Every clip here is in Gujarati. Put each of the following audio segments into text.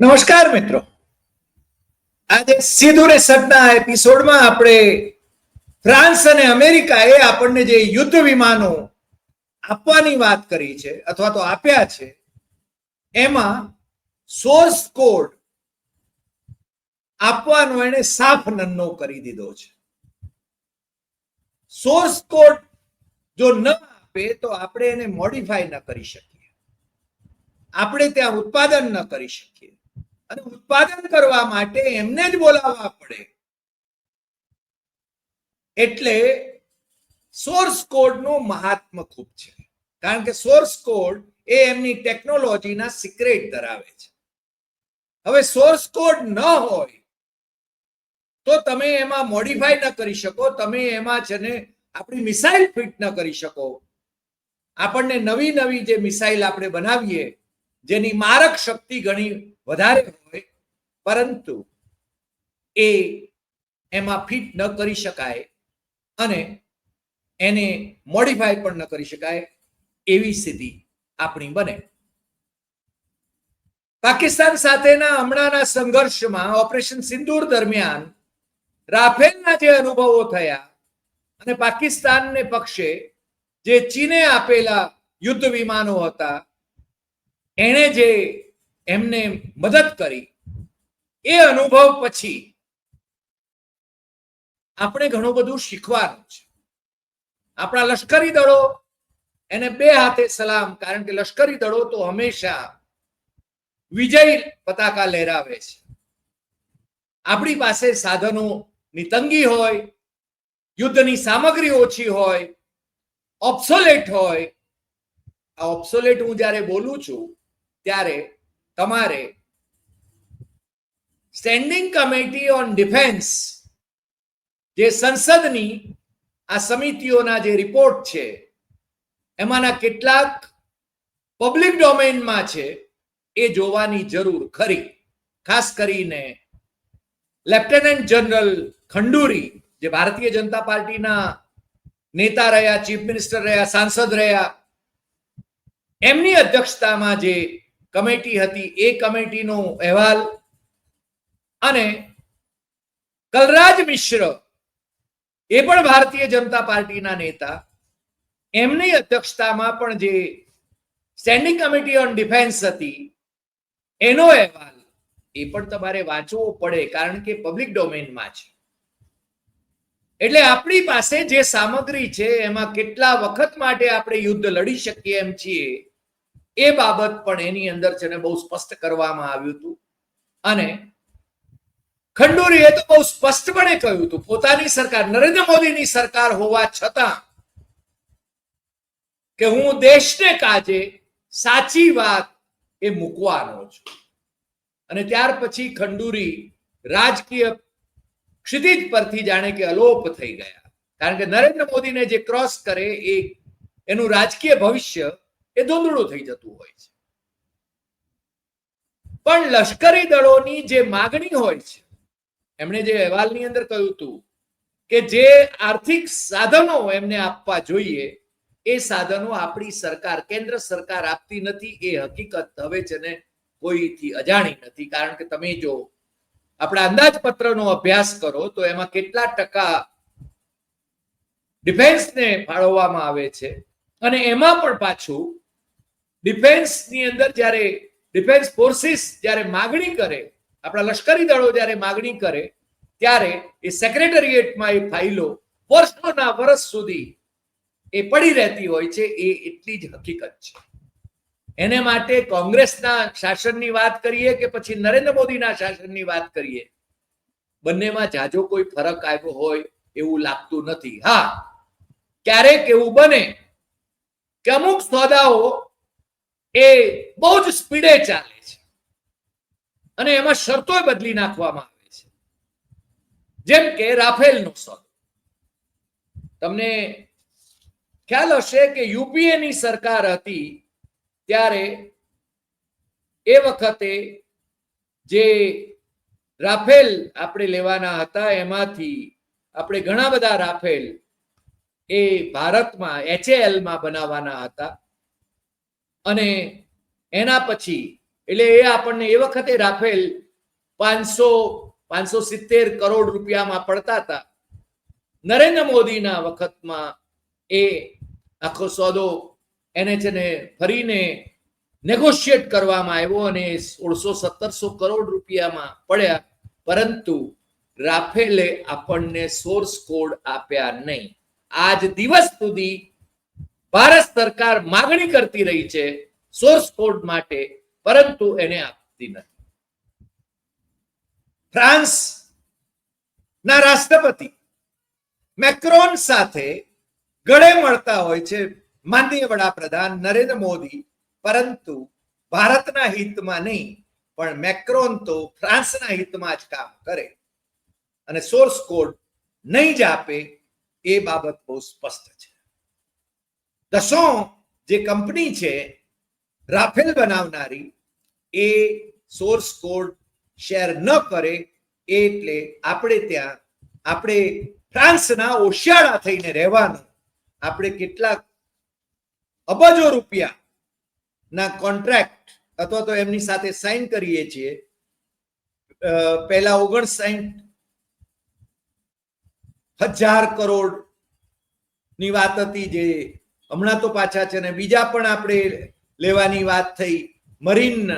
નમસ્કાર મિત્રો. આજે સીધું ને એપિસોડમાં આપણે ફ્રાન્સ અને અમેરિકાએ આપણને જે યુદ્ધ વિમાનો આપવાની વાત કરી છે, અથવા તો આપ્યા છે, એમાં સોર્સ કોડ આપવાનો એને સાફ નન્નો કરી દીધો છે. સોર્સ કોડ જો ન આપે તો આપણે એને મોડિફાય ન કરી શકીએ. આપણે ત્યાં ઉત્પાદન ન કરી શકીએ. અને ઉત્પાદન કરવા માટે એમને જ બોલાવવા પડે. એટલે સોર્સ કોડનું મહાત્મ ખૂબ છે. કારણ કે સોર્સ કોડ એ એમની ટેકનોલોજીના સિક્રેટ ધરાવે છે. હવે સોર્સ કોડ ન હોય, તો તમે એમાં મોડિફાઈ ન કરી શકો. તમે એમાં છે ને આપણી મિસાઇલ ફિટ ન કરી શકો. આપણને નવી નવી જે મિસાઇલ આપણે બનાવીએ, જેની મારક શક્તિ ઘણી વધારે હોય, પરંતુ એ એમાં ફિટ ન કરી શકાય અને એને મોડિફાય પણ ન કરી શકાય, એવી સ્થિતિ આપણી બને. પાકિસ્તાન સાથેના હમણાંના સંઘર્ષમાં ઓપરેશન સિંદૂર દરમિયાન રાફેલના જે અનુભવો થયા અને પાકિસ્તાનને પક્ષે જે ચીને આપેલા યુદ્ધ વિમાનો હતા, એણે જે એમને મદદ કરી. એ અનુભવ પછી આપણે ઘણું બધું શીખવાનું છે. આપણા લશ્કરી દળો એને બે હાથે સલામ, કારણ કે લશ્કરી દળો તો હંમેશા વિજય પતાકા લહેરાવે છે. આપણી પાસે સાધનોની તંગી હોય, યુદ્ધની સામગ્રી ઓછી હોય ઓબ્સોલેટ હોય. આ ઓબ્સોલેટ હું જ્યારે બોલું છું, ત્યારે તમારે સ્ટેન્ડિંગ કમિટી ઓન ડિફેન્સ જે સંસદની આ સમિતિઓના જે રિપોર્ટ છે, એમાંના કેટલાક પબ્લિક ડોમેનમાં છે, એ જોવાની જરૂર ખરી. ખાસ કરીને લેફ્ટનન્ટ જનરલ ખંડુરી, જે ભારતીય જનતા પાર્ટીના નેતા રહ્યા ચીફ મિનિસ્ટર રહ્યા, સાંસદ રહ્યા, એમની અધ્યક્ષતામાં જે કમિટી હતી, એ કમિટીનો અહેવાલ. અને કલરાજ મિશ્ર, એ પણ ભારતીય જનતા પાર્ટીના નેતા. એમની અધ્યક્ષતામાં પણ જે સ્ટેન્ડિંગ કમિટી ઓન ડિફેન્સ હતી, એનો અહેવાલ, એ પણ તમારે વાંચવો પડે, કારણ કે પબ્લિક ડોમેનમાં છે. એટલે આપણી પાસે જે સામગ્રી છે, એમાં કેટલા વખત માટે આપણે યુદ્ધ લડી શકીએ એમ છીએ એ બાબત પણ એની અંદર છે ને બહુ સ્પષ્ટ કરવામાં આવ્યું હતું. અને ખંડુરીએ તો બહુ સ્પષ્ટપણે કહ્યું હતું, પોતાની સરકાર, નરેન્દ્ર મોદીની સરકાર હોવા છતાં કે હું દેશને કાજે સાચી વાત એ મૂકવાનો છું. અને ત્યાર પછી ખંડુરી રાજકીય ક્ષિતિજ પરથી જાણે કે અલોપ થઈ ગયા. કારણ કે નરેન્દ્ર મોદીને જે ક્રોસ કરે એ એનું રાજકીય ભવિષ્ય એ ધૂંધળું થઈ જતું હોય છે. પણ લશ્કરી દળોની જે માગણી હોય છે, એમણે જે અહેવાલની અંદર કહ્યું હતું કે જે આર્થિક સાધનો એમને આપવા જોઈએ, એ સાધનો આપણી સરકાર, કેન્દ્ર સરકાર આપતી નથી, એ હકીકત હવે છે ને કોઈથી અજાણી નથી. કારણ કે તમે જો આપણા અંદાજપત્રનો અભ્યાસ કરો, તો એમાં કેટલા ટકા ડિફેન્સને ફાળવવામાં આવે છે. અને એમાં પણ પાછું ડિફેન્સની અંદર જ્યારે ડિફેન્સ ફોર્સિસ જ્યારે માગણી કરે, આપણા લશ્કરી દળો જ્યારે માગણી કરે, ત્યારે એ સેક્રેટરીએટમાં એ ફાઇલો વર્ષોના વર્ષ સુધી એ પડી રહેતી હોય છે, એ એટલી જ હકીકત છે. એને માટે કોંગ્રેસના શાસનની વાત કરીએ કે પછી નરેન્દ્ર મોદીના શાસનની વાત કરીએ, બંનેમાં જાજો કોઈ ફરક આવ્યો હોય એવું લાગતું નથી. હા, ક્યારેક એવું બને કે અમુક સોદાઓ એ બહુ જ સ્પીડે ચાલે છે. અને એમાં શરતો બદલી નાખવામાં આવે છે. જેમ કે રાફેલનો સોદો તમને ખ્યાલ હશે કે યુપીએ ની સરકાર હતી ત્યારે એ વખતે જે રાફેલ આપણે લેવાના હતા એમાંથી આપણે ઘણા બધા રાફેલ એ ભારતમાં એચએએલમાં બનાવવાના હતા. અને એના પછી, એટલે એ આપણને એ વખતે રાફેલ પાંચસો પાંચસો સિત્તેર કરોડ રૂપિયામાં પડતા હતા. નરેન્દ્ર મોદીના વખતમાં એ આખો સોદો એને છે ને ફરીને નેગોશિયેટ કરવામાં આવ્યો અને સોળસો, સત્તરસો કરોડ રૂપિયામાં પડ્યા, પરંતુ રાફેલે આપણને સોર્સ કોડ આપ્યા નહીં. આજ દિવસ સુધી ભારત સરકાર માગણી કરતી રહી છે સોર્સ કોડ માટે, પરંતુ એને આપતી નથી. ફ્રાન્સ ના રાષ્ટ્રપતિ મેક્રોન સાથે ગળે મળતા હોય છે માનનીય વડાપ્રધાન નરેન્દ્ર મોદી, પરંતુ ભારતના હિતમાં નહીં, પણ મેક્રોન તો ફ્રાન્સના હિતમાં જ કામ કરે અને સોર્સ કોડ નહીં જ આપે એ બાબત બહુ સ્પષ્ટ છે. દસો જે કંપની છે રાફેલ બનાવનારી, એ સોર્સ કોડ શેર ન કરે એટલે આપણે ત્યાં, આપણે ફ્રાન્સના ઓશિયાળા થઈને રહેવાનું. આપણે કેટલાક અબજો રૂપિયા ના કોન્ટ્રાક્ટ અથવા તો એમની સાથે સાઇન કરીએ છીએ. પહેલા ઓગણસાઠ હજાર કરોડની વાત હતી જે હમણાં તો પાછા છે ને બીજા પણ આપણે લેવાની વાત થઈ મરીન,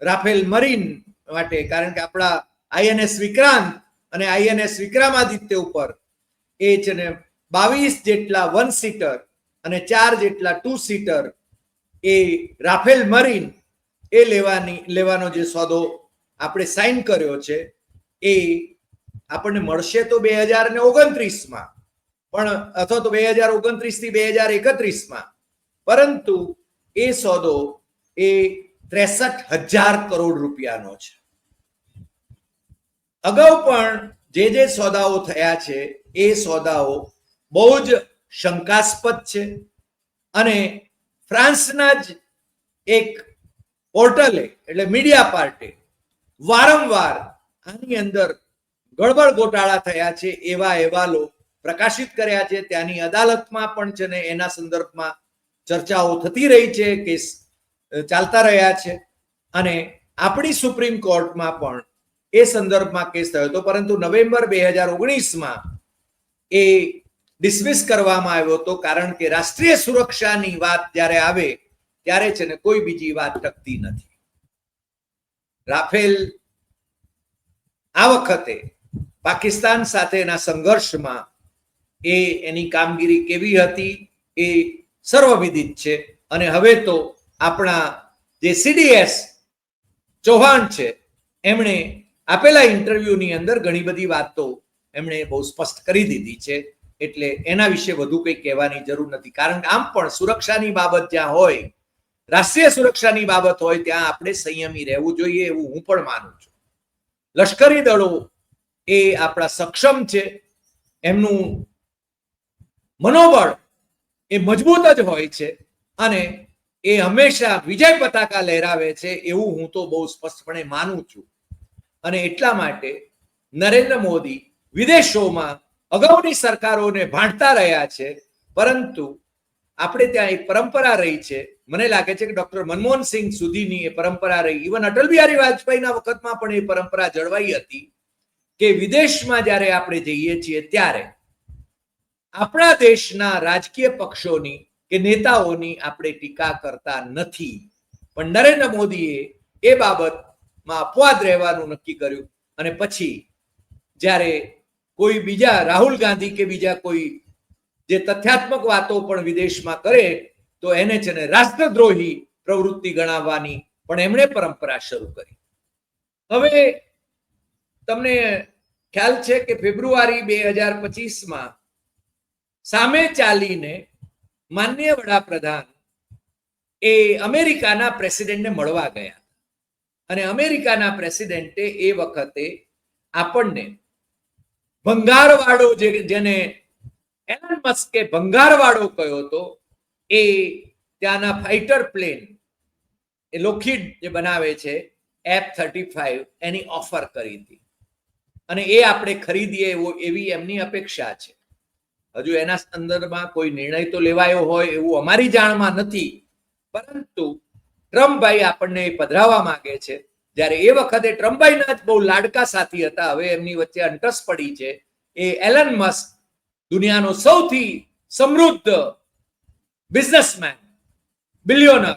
રાફેલ મરીન માટે, કારણ કે આપણા આઈએનએસ વિક્રાંત અને આઈએનએસ વિક્રમાદિત્ય ઉપર એ છે ને બાવીસ જેટલા વન સીટર અને ચાર જેટલા ટુ સીટર એ રાફેલ મરીન એ લેવાની, લેવાનો જે સોદો આપણે સાઇન કર્યો છે એ આપણને મળશે તો બે હજાર ને ઓગણત્રીસમાં. પણ અથવા તો બે હજાર ઓગણત્રીસથી બે હજાર એકત્રીસમાં. પરંતુ એ સોદો એ ત્રેસઠ હજાર કરોડ રૂપિયાનો છે. અગાઉ પણ જે જે સોદાઓ થયા છે, એ સોદાઓ બહુ જ શંકાસ્પદ છે અને ફ્રાન્સના જ એક પોર્ટલે, એટલે મીડિયા પાર્ટે વારંવાર આની અંદર ગડબડ ગોટાળા થયા છે એવા અહેવાલો પ્રકાશિત કર્યા છે, ત્યાંની અદાલતમાં પણ છે ને એના સંદર્ભમાં ચર્ચાઓ થતી રહી છે, કેસ ચાલતા રહ્યા છે. અને આપણી સુપ્રીમ કોર્ટમાં પણ એ સંદર્ભમાં કેસ થયો હતો, પરંતુ નવેમ્બર બે હજાર ઓગણીસમાં એ ડિસમિસ કરવામાં આવ્યો હતો, કારણ કે રાષ્ટ્રીય સુરક્ષાની વાત જ્યારે આવે, ત્યારે છે ને કોઈ બીજી વાત ટકતી નથી. રાફેલ આ વખતે પાકિસ્તાન સાથેના સંઘર્ષમાં એ એની કામગીરી કેવી હતી એ સર્વવિદિત છે. અને હવે તો આપણા જે સીડીએસ ચૌહાણ છે, એમણે આપેલા ઇન્ટરવ્યુની અંદર ઘણી બધી વાતો એમણે બહુ સ્પષ્ટ કરી દીધી છે. એટલે એના વિશે વધુ કંઈ કહેવાની જરૂર નથી. કારણ કે આમ પણ સુરક્ષાની બાબત જ્યાં હોય, રાષ્ટ્રીય સુરક્ષાની બાબત હોય, ત્યાં આપણે સંયમી રહેવું જોઈએ એવું હું પણ માનું છું. લશ્કરી દળો એ આપણા સક્ષમ છે. એમનું મનોબળ એ મજબૂત જ હોય છે અને એ હંમેશા વિજય પતાકા લહેરાવે છે એવું હું તો બહુ સ્પષ્ટપણે માનું છું. અને એટલા માટે નરેન્દ્ર મોદી વિદેશોમાં અગાઉની સરકારોને ભાંડતા રહ્યા છે, પરંતુ આપણે ત્યાં એક પરંપરા રહી છે. મને લાગે છે કે ડોક્ટર મનમોહન સિંહ સુધીની એ પરંપરા રહી. ઇવન અટલ બિહારી વાજપેયીના વખતમાં પણ એ પરંપરા જળવાઈ હતી કે વિદેશમાં જ્યારે આપણે જઈએ છીએ ત્યારે આપણા દેશના રાજકીય પક્ષોની કે નેતાઓની આપણે ટીકા કરતા નથી. પણ નરેન્દ્ર મોદીએ એ બાબતમાં અપવાદ રહેવાનું નક્કી કર્યું. અને પછી જ્યારે કોઈ બીજા રાહુલ ગાંધી કે બીજા કોઈ જે તથ્યાત્મક વાતો પણ વિદેશમાં કરે, તો એને છે ને રાષ્ટ્રદ્રોહી પ્રવૃત્તિ ગણાવવાની પણ એમણે પરંપરા શરૂ કરી. હવે તમને ખ્યાલ છે કે ફેબ્રુઆરી બે હજાર પચીસમાં સામે ચાલીને માન્ય વડાપ્રધાન એ અમેરિકાના પ્રેસિડેન્ટને મળવા ગયા અને અમેરિકાના પ્રેસિડેન્ટે એ વખતે આપણને ભંગારવાળો જે જેને એલન મસ્કે ભંગારવાળો કયો હતો, એ ત્યાંના ફાઇટર પ્લેન, એ લોખીડ જે બનાવે છે એફ થર્ટી ફાઈવ એની ઓફર કરી હતી. અને એ આપણે ખરીદીએ એવો એવી એમની અપેક્ષા છે. હજુ એના સંદર્ભમાં કોઈ નિર્ણય તો લેવાયો હોય એવું અમારી જાણમાં નથી. પરંતુ ટ્રમ્પભાઈ આપણને પધરાવવા માંગે છે. જ્યારે એ વખતે ટ્રમ્પભાઈના જ બહુ લાડકા સાથી હતા, હવે એમની વચ્ચે અંટસ પડી છે. એ એલન મસ્ક, દુનિયાનો સૌથી સમૃદ્ધ બિઝનેસમેન, બિલિયોનર.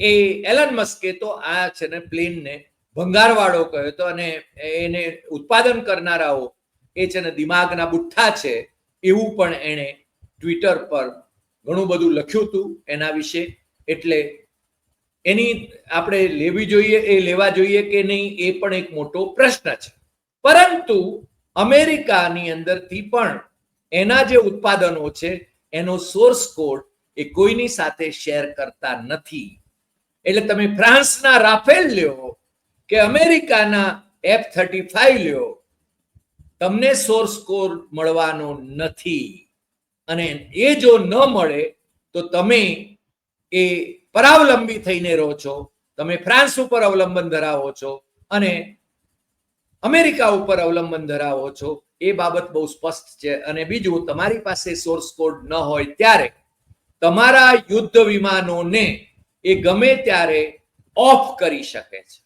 એ એલન મસ્કે તો આ છે ને પ્લેનને ભંગારવાળો કહ્યો હતો અને એને ઉત્પાદન કરનારાઓ એ છે ને દિમાગના બુઠ્ઠા છે. એવું પણ એણે ટ્વિટર પર ઘણું બધું લખ્યું હતું એના વિશે. એટલે એની આપણે લેવી જોઈએ, એ લેવા જોઈએ કે નહીં, એ પણ એક મોટો પ્રશ્ન છે. પરંતુ અમેરિકાની અંદરથી પણ એના જે ઉત્પાદનો છે, એનો સોર્સ કોડ એ કોઈની સાથે શેર કરતા નથી. એટલે તમે ફ્રાન્સના રાફેલ લ્યો કે અમેરિકાના એફ થર્ટી ફાઈવ લ્યો તમને સોર્સ કોડ મળવાનો નથી. અને એ જો ન મળે, તો તમે એ પરાવલંબી થઈને રહો છો. તમે ફ્રાન્સ ઉપર અવલંબન ધરાવો છો અને અમેરિકા ઉપર અવલંબન ધરાવો છો. એ બાબત બહુ સ્પષ્ટ છે. અને બીજું, તમારી પાસે સોર્સ કોડ ન હોય ત્યારે તમારા યુદ્ધ વિમાનોને એ ગમે ત્યારે ઓફ કરી શકે છે.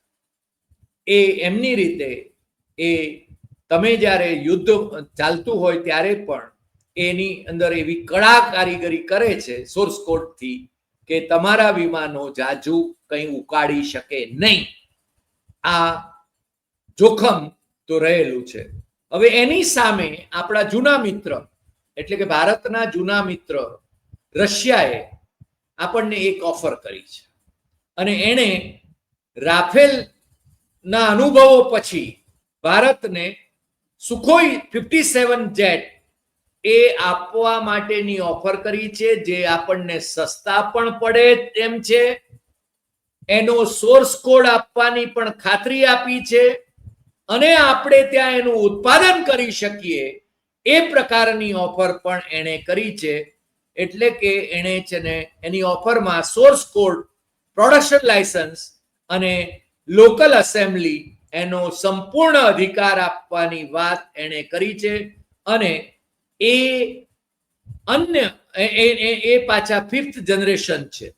એ એમની રીતે એ તમે જ્યારે યુદ્ધ ચાલતું હોય ત્યારે પણ એની અંદર એવી કળા કારીગરી કરે છે સોર્સ કોડથી કે તમારા વિમાનો જાજુ કંઈ ઉકાળી શકે નહીં. આ જોખમ તો રહેલું છે. હવે એની સામે આપણા જૂના મિત્ર, એટલે કે ભારતના જૂના મિત્ર રશિયાએ આપણને એક ઓફર કરી છે. અને એણે રાફેલના અનુભવો પછી ભારતને સુખોઈ ફિફ્ટી સેવન જેટ એ આપવા માટેની ઓફર કરી છે, જે આપણને સસ્તા પણ પડે તેમ છે. એનો સોર્સ કોડ આપવાની પણ ખાતરી આપી છે અને આપણે ત્યાં એનું ઉત્પાદન કરી શકીએ એ પ્રકારની ઓફર પણ એણે કરી છે. એટલે કે એણે છે ને એની ઓફરમાં સોર્સ કોડ પ્રોડક્શન લાયસન્સ અને લોકલ એસેમ્બલી એનો સંપૂર્ણ અધિકાર આપવાની વાત એણે કરી છે અને એ અન્ય, એ- પાછા ફિફ્થ જનરેશન છે.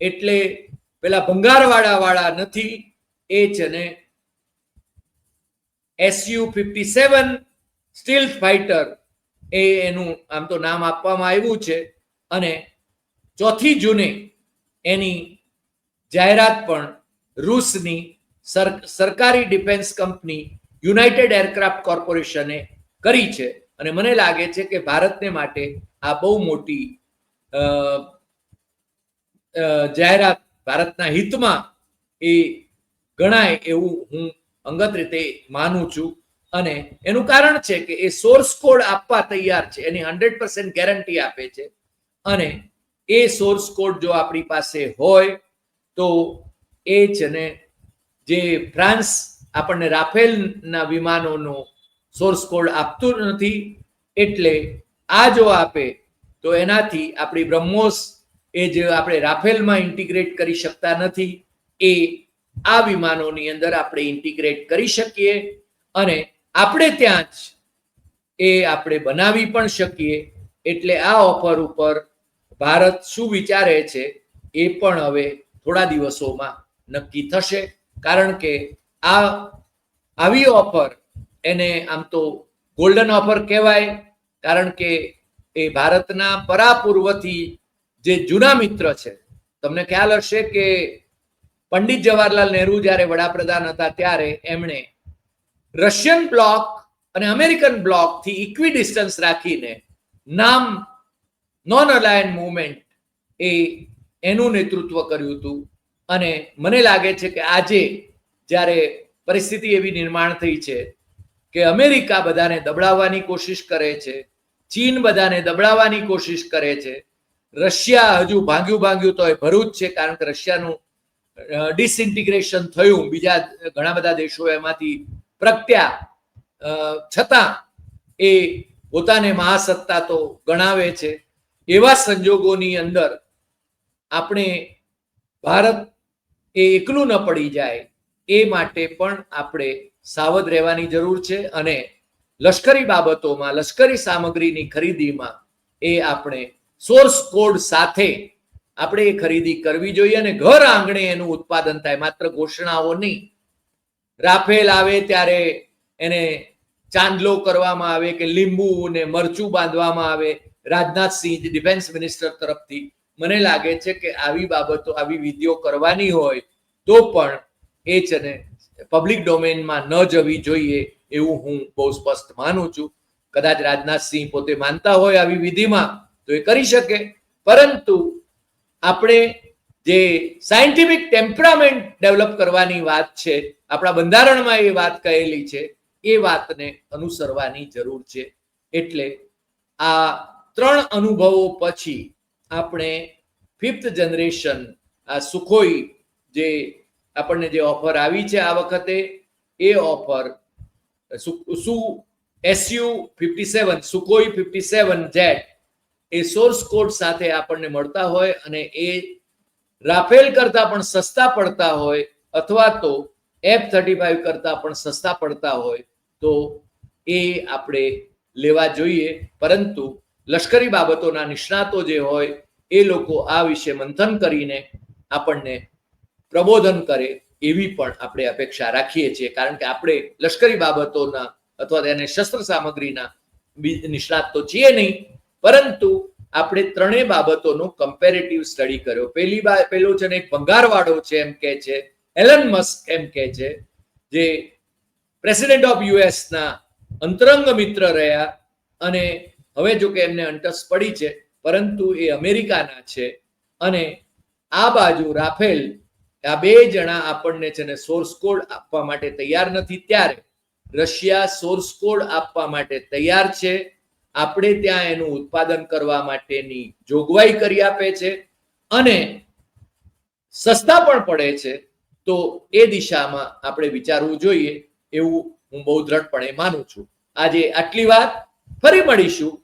એટલે પેલા ભંગારવાળા વાળા નથી, એ છે ને SU fifty seven stealth fighter એ એનું આમ તો નામ આપવામાં આવ્યું છે અને ચોથી જૂને એની જાહેરાત પણ રૂસની સરકારી ડિફેન્સ કંપની યુનાઇટેડ એરક્રાફ્ટ કોર્પોરેશને કરી છે અને મને લાગે છે કે ભારતને માટે આ બહુ મોટી જાહેરાત ભારતના હિતમાં એ ગણાય એવું હું અંગત રીતે માનું છું. અને એનું કારણ છે કે એ સોર્સ કોડ આપવા તૈયાર છે, એની હંડ્રેડ પર્સન્ટ ગેરંટી આપે છે. અને એ સોર્સ કોડ જો આપણી પાસે હોય તો એ છે ને જે ફ્રાન્સ આપણને રાફેલના વિમાનોનો સોર્સ કોડ આપતું નથી, એટલે આ જો આપે, તો એનાથી આપણી બ્રહ્મોસ એ જે આપણે રાફેલમાં ઇન્ટિગ્રેટ કરી શકતા નથી, એ આ વિમાનોની અંદર આપણે ઇન્ટિગ્રેટ કરી શકીએ અને આપણે ત્યાં જ એ આપણે બનાવી પણ શકીએ, એટલે આ ઓફર ઉપર ભારત શું વિચારે છે, એ પણ હવે થોડા દિવસોમાં નક્કી થશે. કારણ કે આ આવી ઓફર એને આમ તો ગોલ્ડન ઓફર કહેવાય, કારણ કે એ ભારતના પરાપૂર્વથી જે જૂના મિત્ર છે, તમને ખ્યાલ હશે કે પંડિત જવાહરલાલ નહેરુ જ્યારે વડાપ્રધાન હતા ત્યારે એમણે રશિયન બ્લોક અને અમેરિકન બ્લોકથી ઇક્વી ડિસ્ટન્સ રાખીને નામ નોન અલાયન મુવમેન્ટ એ એનું નેતૃત્વ કર્યું હતું. અને મને લાગે છે કે આજે જ્યારે પરિસ્થિતિ એવી નિર્માણ થઈ છે કે અમેરિકા બધાને દબડાવવાની કોશિશ કરે છે, ચીન બધાને દબડાવવાની કોશિશ કરે છે, રશિયા હજુ ભાંગ્યું ભાંગ્યું તો એ ભરું જ છે કારણ કે રશિયાનું ડિસઇન્ટિગ્રેશન થયું. બીજા ઘણા બધા દેશો એમાંથી પ્રગટ્યા. છતાં એ પોતાને મહાસત્તા તો ગણાવે છે. એવા સંજોગોની અંદર આપણે ભારત એ એકલું ન પડી જાય, એ માટે પણ આપણે સાવધ રહેવાની જરૂર છે અને લશ્કરી બાબતોમાં, લશ્કરી સામગ્રીની ખરીદીમાં એ આપણે સોર્સ કોડ સાથે આપણે એ ખરીદી કરવી જોઈએ અને ઘર આંગણે એનું ઉત્પાદન થાય. માત્ર ઘોષણાઓ નહીં. રાફેલ આવે ત્યારે એને ચાંદલો કરવામાં આવે કે લીંબુ ને મરચું બાંધવામાં આવે. રાજનાથસિંહ, ડિફેન્સ મિનિસ્ટર તરફથી મને લાગે છે કે આવી બાબતો, આવી વિધિઓ કરવાની હોય તો પણ એ છે પબ્લિક ડોમેનમાં ન જવી જોઈએ એવું હું બહુ સ્પષ્ટ માનું છું. કદાચ રાજનાથસિંહ પોતે માનતા હોય આવી વિધિમાં તો એ કરી શકે. પરંતુ આપણે જે સાયન્ટિફિક ટેમ્પરામેન્ટ ડેવલપ કરવાની વાત છે, આપણા બંધારણમાં એ વાત કહેલી છે, એ વાતને અનુસરવાની જરૂર છે. એટલે આ ત્રણ અનુભવો પછી આપણે ફિફ્થ જનરેશન આ સુખોઈ જે આપણને જે ઓફર આવી છે આ વખતે, એ offer Su SU fifty seven Sukhoi fifty seven jet એ સોર્સ કોડ સાથે આપણને મળતા હોય અને એ રાફેલ કરતા પણ સસ્તા પડતા હોય અથવા તો એફ થર્ટી ફાઈવ કરતા પણ સસ્તા પડતા હોય તો એ આપણે લેવા જોઈએ. પરંતુ લશ્કરી બાબતોના નિષ્ણાતો જે હોય, એ લોકો આ વિશે મંથન કરીને આપણને પ્રબોધન કરે એવી પણ આપણે અપેક્ષા રાખીએ છીએ. કારણ કે આપણે લશ્કરી બાબતોના અથવા તેને શસ્ત્ર સામગ્રીના નિષ્ણાત તો છીએ નહીં, પરંતુ આપણે ત્રણેય બાબતોનો કમ્પેરેટિવ સ્ટડી કર્યો. પહેલી બા, પહેલો છે ને એક ભંગારવાળો છે એમ કહે છે, એલન મસ્ક એમ કહે છે, જે પ્રેસિડેન્ટ ઓફ યુએસના અંતરંગ મિત્ર રહ્યા અને હવે જો કે એમને અંટસ પડી છે, પરંતુ એ અમેરિકાના છે અને આ બાજુ રાફેલ, આ બે જણા આપણને છે ને સોર્સ કોડ આપવા માટે તૈયાર નથી ત્યારે રશિયા સોર્સ કોડ આપવા માટે તૈયાર છે. આપણે ત્યાં એનું ઉત્પાદન કરવા માટેની જોગવાઈ કરી આપે છે અને સસ્તા પણ પડે છે. તો એ દિશામાં આપણે વિચારવું જોઈએ એવું હું બહુ દ્રઢપણે માનું છું. આજે આટલી વાત. ફરી મળીશું.